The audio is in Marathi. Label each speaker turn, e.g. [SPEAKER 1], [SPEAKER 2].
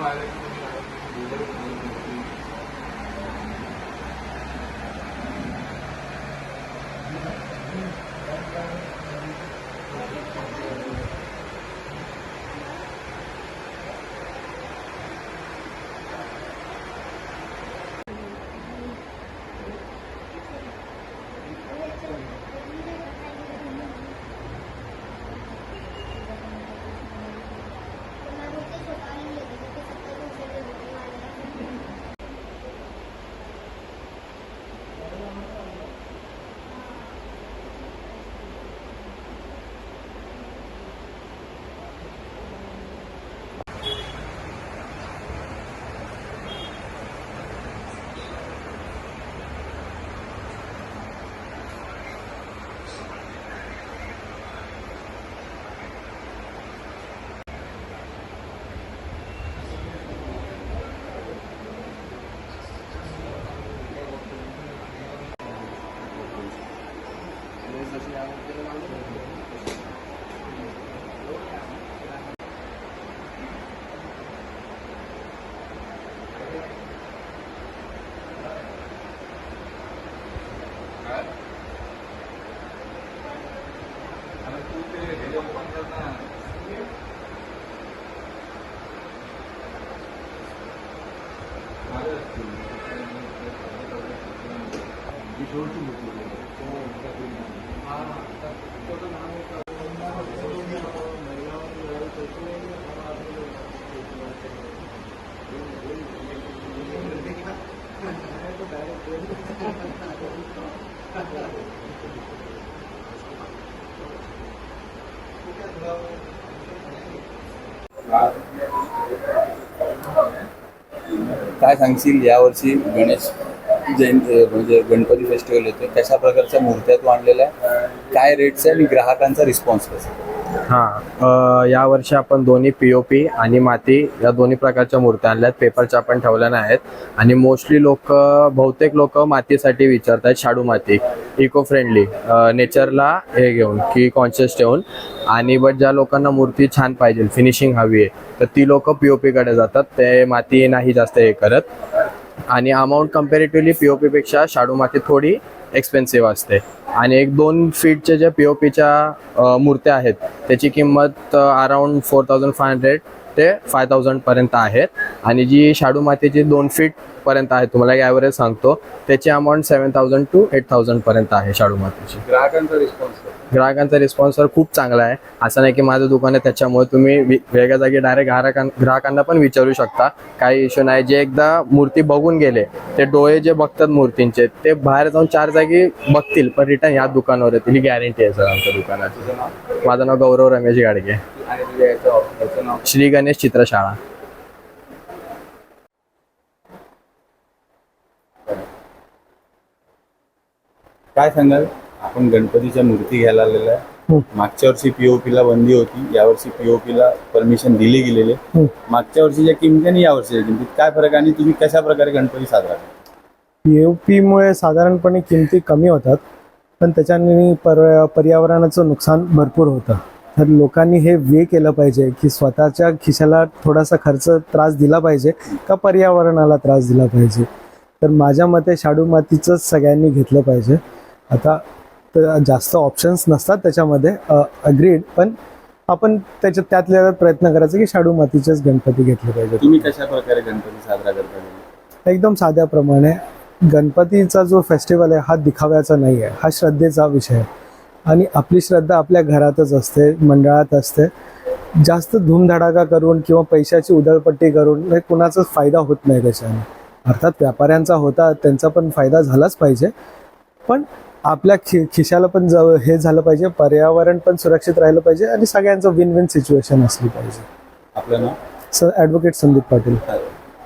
[SPEAKER 1] Thank you. 좋을 줄 모르고 또 काय सांगशील यावर्षी गणेश जयंती म्हणजे गणपती फेस्टिवल येतोय कशा प्रकारच्या मूर्त्या तू आणलेल्या आहे काय रेट्स आहे आणि ग्राहकांचा रिस्पॉन्स कसा आहे?
[SPEAKER 2] हां यावर्षी आपण दोन्ही पी ओ पी आणि माती या दोन्ही प्रकारच्या मूर्त्या आणल्या आहेत पेपरच्या पण ठेवल्या नाही आहेत आणि मोस्टली लोक बहुतेक लोक मातीसाठी विचारतात शाडू माती इको फ्रेंडली नेचरला हे घेऊन की कॉन्शियस ठेवून. आणि बट ज्या लोकांना मूर्ती छान पाहिजे फिनिशिंग हवी आहे तर ती लोक पी ओ पीकडे जातात. ते माती नाही जास्त हे करत. आणि अमाऊंट कम्पॅरेटिव्हली पी ओ पीपेक्षा शाडू माती थोडी एक्सपेन्सिव्ह असते. आणि एक दोन फीटच्या ज्या पी ओ पीच्या मूर्त्या आहेत त्याची किंमत around four thousand five hundred ते फाय थाउजंडपर्यंत आहेत. आणि जी शाडू मातीची दोन फीट पर्यंत आहे तुम्हाला एक ॲव्हरेज सांगतो त्याची amount seven thousand two eight थाउजंडपर्यंत आहे शाडू मातीची.
[SPEAKER 1] ग्राहकांचा रिस्पॉन्स
[SPEAKER 2] ग्राहकांचा रिस्पॉन्स तर खूप चांगला आहे. असं नाही की माझं दुकान आहे त्याच्यामुळे तुम्ही वेगळ्या जागी डायरेक्ट ग्राहकां ग्राहकांना पण विचारू शकता. काही इश्यू नाही. जे एकदा मूर्ती बघून गेले ते डोळे जे बघतात मूर्तींचे ते बाहेर जाऊन चार जागी बघतील पण रिटर्न ह्या दुकानावर येतील. ही गॅरंटी आहे सर आमच्या
[SPEAKER 1] नाव?
[SPEAKER 2] माझं नाव गौरव रमेश गाडगे. श्री गणेश चित्रशाळा.
[SPEAKER 1] काय सांगाल? आपण गणपतीच्या मूर्ती घ्यायला आलेल्या आहे. मागच्या वर्षी पीओपी ला बंदी होती. यावर्षी पीओपी ला परमिशन दिली गेलेली. मागच्या वर्षीच्या किमती आणि यावर्षीच्या किमतीत काय फरक आणि तुम्ही कशा प्रकारे गणपती साजरा करता
[SPEAKER 3] पी मुळे साधारणपणे किमती कमी होतात पण त्याच्याने पर पर्यावरणाचं नुकसान भरपूर होतं. तर लोकांनी हे वे केलं पाहिजे की स्वतःच्या खिशाला थोडासा खर्च त्रास दिला पाहिजे का पर्यावरणाला त्रास दिला पाहिजे. तर माझ्या मते शाडू मातीचंच सगळ्यांनी घेतलं पाहिजे. आता तर जास्त ऑप्शन्स नसतात त्याच्यामध्ये अग्रीड पण आपण त्याच्यात त्यातल्या त्यात प्रयत्न करायचा की शाडू मातीचेच गणपती घेतले पाहिजे
[SPEAKER 1] तुम्ही कशा प्रकारे गणपती साजरा करता?
[SPEAKER 3] एकदम साध्याप्रमाणे गणपतीचा जो फेस्टिवल आहे हा दिखाव्याचा नाही आहे हा श्रद्धेचा विषय आहे. आणि आपली श्रद्धा आपल्या घरातच असते मंडळात असते. जास्त धूमधडाका करून किंवा पैशाची उधळपट्टी करून हे कुणाचाच फायदा होत नाही त्याच्याने. अर्थात व्यापाऱ्यांचा होता त्यांचा पण फायदा झालाच पाहिजे. पण आपल्या खि खिशाला पण जव हे झालं पाहिजे पर्यावरण पण सुरक्षित राहिलं पाहिजे आणि सगळ्यांचं विन विन सिच्युएशन असली पाहिजे.
[SPEAKER 1] आपलं नाव?
[SPEAKER 3] स ॲडव्होकेट संदीप पाटील.
[SPEAKER 1] काय?